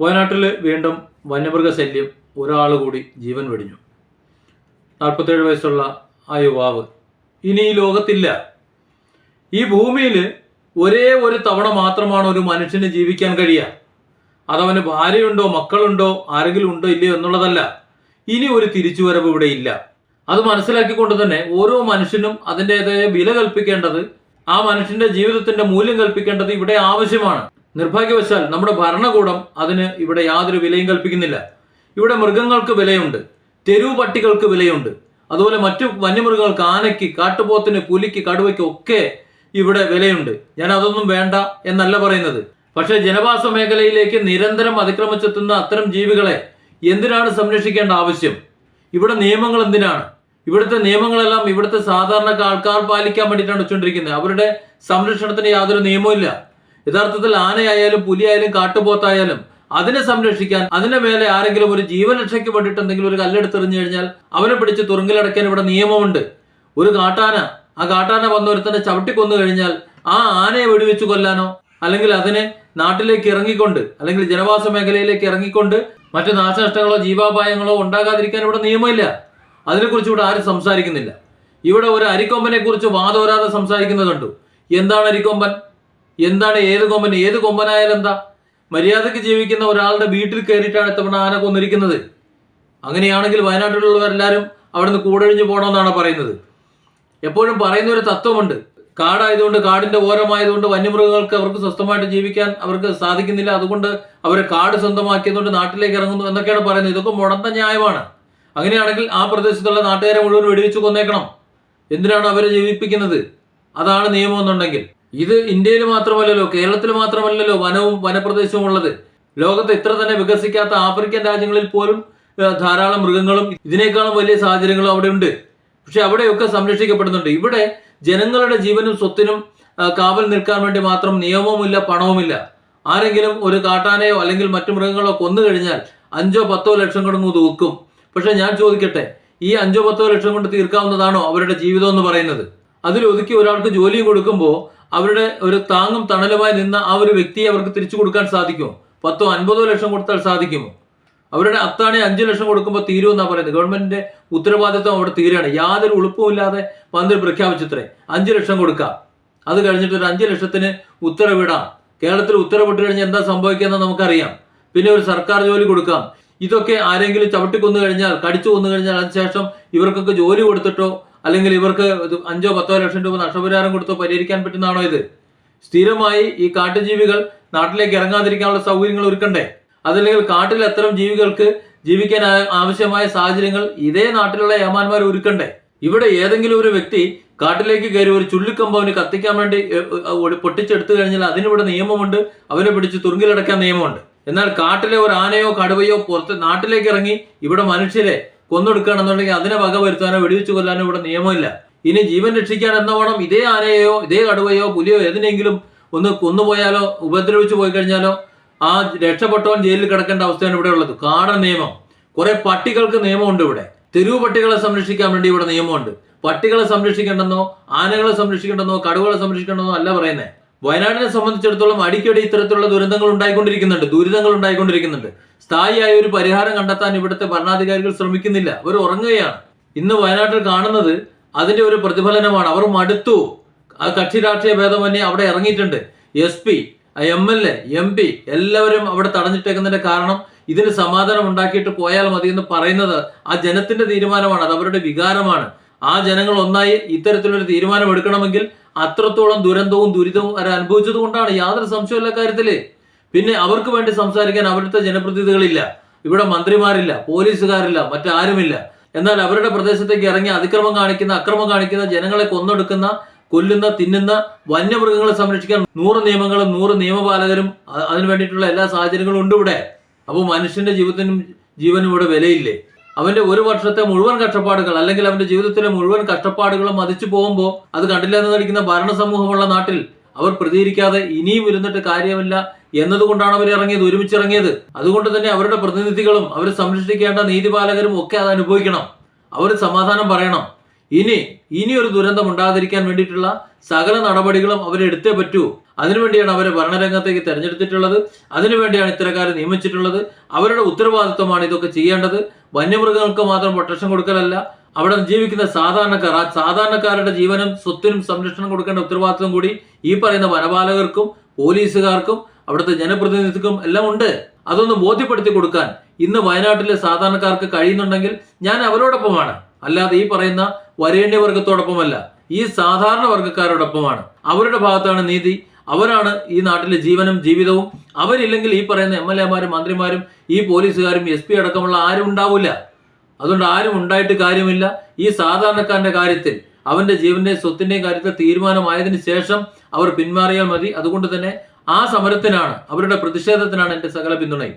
വയനാട്ടിൽ വീണ്ടും വന്യമൃഗശല്യം ഒരാൾ കൂടി ജീവൻ വെടിഞ്ഞു. നാൽപ്പത്തേഴ് വയസ്സുള്ള ആ യുവാവ് ഇനി ഈ ലോകത്തില്ല. ഈ ഭൂമിയിൽ ഒരേ ഒരു തവണ മാത്രമാണ് ഒരു മനുഷ്യന് ജീവിക്കാൻ കഴിയുക. അതവന് ഭാര്യയുണ്ടോ മക്കളുണ്ടോ ആരെങ്കിലും ഉണ്ടോ ഇല്ലയോ എന്നുള്ളതല്ല. ഇനി ഒരു തിരിച്ചുവരവ് ഇവിടെ ഇല്ല. അത് മനസ്സിലാക്കിക്കൊണ്ട് തന്നെ ഓരോ മനുഷ്യനും അതിന്റെതായ വില കൽപ്പിക്കേണ്ടത് ആ മനുഷ്യന്റെ ജീവിതത്തിന്റെ മൂല്യം കൽപ്പിക്കേണ്ടത് ഇവിടെ ആവശ്യമാണ്. നിർഭാഗ്യവശാൽ നമ്മുടെ ഭരണകൂടം അതിന് ഇവിടെ യാതൊരു വിലയും കൽപ്പിക്കുന്നില്ല. ഇവിടെ മൃഗങ്ങൾക്ക് വിലയുണ്ട് തെരുവ് പട്ടികൾക്ക് വിലയുണ്ട്. അതുപോലെ മറ്റു വന്യമൃഗങ്ങൾക്ക് ആനയ്ക്ക് കാട്ടുപോത്തിന് പുലിക്ക് കടുവയ്ക്ക് ഒക്കെ ഇവിടെ വിലയുണ്ട്. ഞാൻ അതൊന്നും വേണ്ട എന്നല്ല പറയുന്നത്. പക്ഷേ ജനവാസ മേഖലയിലേക്ക് നിരന്തരം അതിക്രമിച്ചെത്തുന്ന അത്തരം ജീവികളെ എന്തിനാണ് സംരക്ഷിക്കേണ്ട ആവശ്യം? ഇവിടെ നിയമങ്ങൾ എന്തിനാണ്? ഇവിടുത്തെ നിയമങ്ങളെല്ലാം ഇവിടുത്തെ സാധാരണ ആൾക്കാർ പാലിക്കാൻ വേണ്ടിയിട്ടാണ് വെച്ചുകൊണ്ടിരിക്കുന്നത്. അവരുടെ സംരക്ഷണത്തിന് യാതൊരു നിയമവും യഥാർത്ഥത്തിൽ ആനയായാലും പുലിയായാലും കാട്ടുപോത്തായാലും അതിനെ സംരക്ഷിക്കാൻ അതിന്റെ മേലെ ആരെങ്കിലും ഒരു ജീവരക്ഷയ്ക്ക് വേണ്ടിയിട്ട് എന്തെങ്കിലും ഒരു കല്ലെടുത്തെറിഞ്ഞു കഴിഞ്ഞാൽ അവനെ പിടിച്ച് തുറങ്കിലടയ്ക്കാൻ ഇവിടെ നിയമമുണ്ട്. ഒരു കാട്ടാന ആ കാട്ടാന വന്ന ഒരുത്തനെ ചവിട്ടി കൊന്നു കഴിഞ്ഞാൽ ആ ആനയെ വെടിവെച്ച് കൊല്ലാനോ അല്ലെങ്കിൽ അതിനെ നാട്ടിലേക്ക് ഇറങ്ങിക്കൊണ്ട് അല്ലെങ്കിൽ ജനവാസ മേഖലയിലേക്ക് ഇറങ്ങിക്കൊണ്ട് മറ്റു നാശനഷ്ടങ്ങളോ ജീവാപായങ്ങളോ ഉണ്ടാകാതിരിക്കാൻ ഇവിടെ നിയമമില്ല. അതിനെക്കുറിച്ച് ഇവിടെ ആരും സംസാരിക്കുന്നില്ല. ഇവിടെ ഒരു അരിക്കൊമ്പനെ കുറിച്ച് വാദോരാതെ സംസാരിക്കുന്നത് കണ്ടു. എന്താണ് അരിക്കൊമ്പൻ? എന്താണ് ഏത് കൊമ്പൻ? ഏത് കൊമ്പനായാലും എന്താ? മര്യാദയ്ക്ക് ജീവിക്കുന്ന ഒരാളുടെ വീട്ടിൽ കയറിയിട്ടാണ് ഇത്തവണ ആന കൊന്നിരിക്കുന്നത് അങ്ങനെയാണെങ്കിൽ വയനാട്ടിലുള്ളവരെല്ലാവരും അവിടുന്ന് കൂടൊഴിഞ്ഞു പോകണമെന്നാണ് പറയുന്നത്. എപ്പോഴും പറയുന്ന ഒരു തത്വമുണ്ട്. കാടായതുകൊണ്ട് കാടിന്റെ ഓരമായതുകൊണ്ട് വന്യമൃഗങ്ങൾക്ക് അവർക്ക് സ്വസ്ഥമായിട്ട് ജീവിക്കാൻ അവർക്ക് സാധിക്കുന്നില്ല. അതുകൊണ്ട് അവരെ കാട് സ്വന്തമാക്കിയതുകൊണ്ട് നാട്ടിലേക്ക് ഇറങ്ങുന്നു എന്നൊക്കെയാണ് പറയുന്നത്. ഇതൊക്കെ മുടന്ത ന്യായമാണ്. അങ്ങനെയാണെങ്കിൽ ആ പ്രദേശത്തുള്ള നാട്ടുകാരെ മുഴുവൻ വെടിവെച്ച് കൊന്നേക്കണം. എന്തിനാണ് അവരെ ജീവിപ്പിക്കുന്നത്? അതാണ് നിയമം എന്നുണ്ടെങ്കിൽ ഇത് ഇന്ത്യയിൽ മാത്രമല്ലല്ലോ കേരളത്തിൽ മാത്രമല്ലല്ലോ വനവും വനപ്രദേശവും ഉള്ളത്. ലോകത്ത് ഇത്ര തന്നെ വികസിക്കാത്ത ആഫ്രിക്കൻ രാജ്യങ്ങളിൽ പോലും ധാരാളം മൃഗങ്ങളും ഇതിനേക്കാളും വലിയ സാഹചര്യങ്ങളും അവിടെ ഉണ്ട്. പക്ഷെ അവിടെയൊക്കെ സംരക്ഷിക്കപ്പെടുന്നുണ്ട്. ഇവിടെ ജനങ്ങളുടെ ജീവനും സ്വത്തിനും കാവൽ നിൽക്കാൻ വേണ്ടി മാത്രം നിയമവുമില്ല പണവുമില്ല. ആരെങ്കിലും ഒരു കാട്ടാനയോ അല്ലെങ്കിൽ മറ്റു മൃഗങ്ങളോ കൊന്നു കഴിഞ്ഞാൽ അഞ്ചോ പത്തോ ലക്ഷം കൊണ്ട് തൂക്കും. പക്ഷെ ഞാൻ ചോദിക്കട്ടെ ഈ അഞ്ചോ പത്തോ ലക്ഷം കൊണ്ട് തീർക്കാവുന്നതാണോ അവരുടെ ജീവിതം എന്ന് പറയുന്നത്? അതിൽ ഒതുക്കി ഒരാൾക്ക് ജോലിയും കൊടുക്കുമ്പോൾ അവരുടെ ഒരു താങ്ങും തണലുമായി നിന്ന ആ ഒരു വ്യക്തിയെ അവർക്ക് തിരിച്ചു കൊടുക്കാൻ സാധിക്കുമോ? പത്തോ അൻപതോ ലക്ഷം കൊടുത്താൽ സാധിക്കുമോ? അവരുടെ അത്താണി അഞ്ചു ലക്ഷം കൊടുക്കുമ്പോൾ തീരുമെന്നാണ് പറയുന്നത്. ഗവൺമെന്റിന്റെ ഉത്തരവാദിത്വം അവിടെ തീരാണ്. യാതൊരു ഉളുപ്പുമില്ലാതെ മന്ത്രി പ്രഖ്യാപിച്ചത്രേ. അഞ്ചു ലക്ഷം കൊടുക്കാം. അത് കഴിഞ്ഞിട്ട് ഒരു അഞ്ചു ലക്ഷത്തിന് ഉത്തരവിടാം. കേരളത്തിൽ ഉത്തരവിട്ട് കഴിഞ്ഞാൽ എന്താ സംഭവിക്കുന്നത് നമുക്കറിയാം. പിന്നെ ഒരു സർക്കാർ ജോലി കൊടുക്കാം. ഇതൊക്കെ ആരെങ്കിലും ചവിട്ടിക്കൊന്നു കഴിഞ്ഞാൽ കടിച്ചു കൊന്നു കഴിഞ്ഞാൽ അതിനുശേഷം ഇവർക്കൊക്കെ ജോലി കൊടുത്തിട്ടോ അല്ലെങ്കിൽ ഇവർക്ക് അഞ്ചോ പത്തോ ലക്ഷം രൂപ നഷ്ടപരിഹാരം കൊടുത്തോ പരിഹരിക്കാൻ പറ്റുന്നതാണോ ഇത്? സ്ഥിരമായി ഈ കാട്ടുജീവികൾ നാട്ടിലേക്ക് ഇറങ്ങാതിരിക്കാനുള്ള സൗകര്യങ്ങൾ ഒരുക്കണ്ടേ? അതല്ലെങ്കിൽ കാട്ടിൽ അത്തരം ജീവികൾക്ക് ജീവിക്കാൻ ആവശ്യമായ സാഹചര്യങ്ങൾ ഇതേ നാട്ടിലുള്ള യമാന്മാർ ഒരുക്കണ്ടേ? ഇവിടെ ഏതെങ്കിലും ഒരു വ്യക്തി കാട്ടിലേക്ക് കയറി ഒരു ചുള്ളിക്കമ്പവന് കത്തിക്കാൻ വേണ്ടി പൊട്ടിച്ചെടുത്തു കഴിഞ്ഞാൽ അതിനിവിടെ നിയമമുണ്ട് അവനെ പിടിച്ച് തുറുങ്കിലടക്കാൻ നിയമമുണ്ട്. എന്നാൽ കാട്ടിലെ ഒരു ആനയോ കടുവയോ പുറത്ത് നാട്ടിലേക്ക് ഇറങ്ങി ഇവിടെ മനുഷ്യരെ കൊന്നൊടുക്കുകയാണെന്നുണ്ടെങ്കിൽ അതിനെ വക വരുത്താനോ വെടിവെച്ച് കൊല്ലാനോ ഇവിടെ നിയമമില്ല. ഇനി ജീവൻ രക്ഷിക്കാൻ എന്നവണ്ണം ഇതേ ആനയോ ഇതേ കടുവയോ പുലിയോ ഏതിനെങ്കിലും ഒന്ന് കൊന്നുപോയാലോ ഉപദ്രവിച്ചു പോയി കഴിഞ്ഞാലോ ആ രക്ഷപ്പെട്ടവൻ ജയിലിൽ കിടക്കേണ്ട അവസ്ഥയാണ് ഇവിടെ ഉള്ളത്. കാടൻ നിയമം. കുറെ പട്ടികൾക്ക് നിയമമുണ്ട് ഇവിടെ. തെരുവ് പട്ടികളെ സംരക്ഷിക്കാൻ വേണ്ടി ഇവിടെ നിയമമുണ്ട്. പട്ടികളെ സംരക്ഷിക്കേണ്ടെന്നോ ആനകളെ സംരക്ഷിക്കേണ്ടെന്നോ കടുവകളെ സംരക്ഷിക്കേണ്ടെന്നോ അല്ല പറയുന്നത് വയനാടിനെ സംബന്ധിച്ചിടത്തോളം അടിക്കടി ഇത്തരത്തിലുള്ള ദുരന്തങ്ങൾ ഉണ്ടായിക്കൊണ്ടിരിക്കുന്നുണ്ട് ദുരിതങ്ങൾ ഉണ്ടായിക്കൊണ്ടിരിക്കുന്നുണ്ട്. സ്ഥായിയായ ഒരു പരിഹാരം കണ്ടെത്താൻ ഇവിടുത്തെ ഭരണാധികാരികൾ ശ്രമിക്കുന്നില്ല. അവർ ഉറങ്ങുകയാണ്. ഇന്ന് വയനാട്ടിൽ കാണുന്നത് അതിന്റെ ഒരു പ്രതിഫലനമാണ്. അവർ മടുത്തു. ആ കക്ഷി രാഷ്ട്രീയ ഭേദമന്യേ അവിടെ ഇറങ്ങിയിട്ടുണ്ട്. S P M L A M P എല്ലാവരും അവിടെ തടഞ്ഞിട്ടേക്കുന്നതിന്റെ കാരണം ഇതിന് സമാധാനം ഉണ്ടാക്കിയിട്ട് പോയാൽ മതി എന്ന് പറയുന്നത് ആ ജനത്തിന്റെ തീരുമാനമാണ്. അത് അവരുടെ വികാരമാണ്. ആ ജനങ്ങൾ ഒന്നായി ഇത്തരത്തിലൊരു തീരുമാനം എടുക്കണമെങ്കിൽ അത്രത്തോളം ദുരന്തവും ദുരിതവും അനുഭവിച്ചത് കൊണ്ടാണ്. യാതൊരു സംശയമില്ല കാര്യത്തിൽ. പിന്നെ അവർക്ക് വേണ്ടി സംസാരിക്കാൻ അവിടുത്തെ ജനപ്രതിനിധികളില്ല. ഇവിടെ മന്ത്രിമാരില്ല പോലീസുകാരില്ല മറ്റാരുമില്ല. എന്നാൽ അവരുടെ പ്രദേശത്തേക്ക് ഇറങ്ങി അതിക്രമം കാണിക്കുന്ന അക്രമം കാണിക്കുന്ന ജനങ്ങളെ കൊന്നെടുക്കുന്ന കൊല്ലുന്ന തിന്നുന്ന വന്യമൃഗങ്ങളെ സംരക്ഷിക്കാൻ നൂറ് നിയമങ്ങളും നൂറ് നിയമപാലകരും അതിനു വേണ്ടിയിട്ടുള്ള എല്ലാ സാഹചര്യങ്ങളും ഉണ്ട് ഇവിടെ. അപ്പോൾ മനുഷ്യന്റെ ജീവിതത്തിനും ജീവനും ഇവിടെ വിലയില്ലേ? അവന്റെ ഒരു വർഷത്തെ മുഴുവൻ കഷ്ടപ്പാടുകൾ അല്ലെങ്കിൽ അവന്റെ ജീവിതത്തിലെ മുഴുവൻ കഷ്ടപ്പാടുകളും മതിച്ചു പോകുമ്പോൾ അത് കണ്ടില്ല എന്ന് നടിക്കുന്ന ഭരണസമൂഹമുള്ള നാട്ടിൽ അവർ പ്രതികരിക്കാതെ ഇനിയും ഇരുന്നിട്ട് കാര്യമില്ല എന്നതുകൊണ്ടാണ് അവർ ഇറങ്ങിയത് ഒരുമിച്ച് ഇറങ്ങിയത്. അതുകൊണ്ട് തന്നെ അവരുടെ പ്രതിനിധികളും അവരെ സംരക്ഷിക്കേണ്ട നീതിപാലകരും ഒക്കെ അത് അനുഭവിക്കണം. അവർ സമാധാനം പറയണം. ഇനി ഇനി ഒരു ദുരന്തം ഉണ്ടാകാതിരിക്കാൻ വേണ്ടിയിട്ടുള്ള സകല നടപടികളും അവരെടുത്തേ പറ്റൂ. അതിനുവേണ്ടിയാണ് അവരെ ഭരണരംഗത്തേക്ക് തെരഞ്ഞെടുത്തിട്ടുള്ളത്. അതിനുവേണ്ടിയാണ് ഇത്തരക്കാരെ നിയമിച്ചിട്ടുള്ളത്. അവരുടെ ഉത്തരവാദിത്വമാണ് ഇതൊക്കെ ചെയ്യേണ്ടത്. വന്യമൃഗങ്ങൾക്ക് മാത്രം പ്രൊട്ടക്ഷൻ കൊടുക്കലല്ല. അവിടെ ജീവിക്കുന്ന സാധാരണക്കാർ ആ സാധാരണക്കാരുടെ ജീവനും സ്വത്തിനും സംരക്ഷണം കൊടുക്കേണ്ട ഉത്തരവാദിത്വം കൂടി ഈ പറയുന്ന വനപാലകർക്കും പോലീസുകാർക്കും അവിടുത്തെ ജനപ്രതിനിധിക്കും എല്ലാം ഉണ്ട്. അതൊന്ന് ബോധ്യപ്പെടുത്തി കൊടുക്കാൻ ഇന്ന് വയനാട്ടിലെ സാധാരണക്കാർക്ക് കഴിയുന്നുണ്ടെങ്കിൽ ഞാൻ അവരോടൊപ്പമാണ്. അല്ലാതെ ഈ പറയുന്ന വരേണ്യവർഗത്തോടൊപ്പമല്ല ഈ സാധാരണ വർഗക്കാരോടൊപ്പമാണ്. അവരുടെ ഭാഗത്താണ് നീതി അവരാണ് ഈ നാട്ടിലെ ജീവനും ജീവിതവും. അവരില്ലെങ്കിൽ ഈ പറയുന്ന എം എൽ എമാരും മന്ത്രിമാരും ഈ പോലീസുകാരും എസ് പി അടക്കമുള്ള ആരും ഉണ്ടാവില്ല അതുകൊണ്ട് ആരും ഉണ്ടായിട്ട് കാര്യമില്ല. ഈ സാധാരണക്കാരന്റെ കാര്യത്തിൽ അവന്റെ ജീവന്റെയും സ്വത്തിന്റെയും കാര്യത്തിൽ തീരുമാനമായതിനു ശേഷം അവർ പിന്മാറിയാൽ മതി. അതുകൊണ്ട് തന്നെ ആ സമരത്തിനാണ് അവരുടെ പ്രതിഷേധത്തിനാണ് എന്റെ സകല പിന്തുണയും.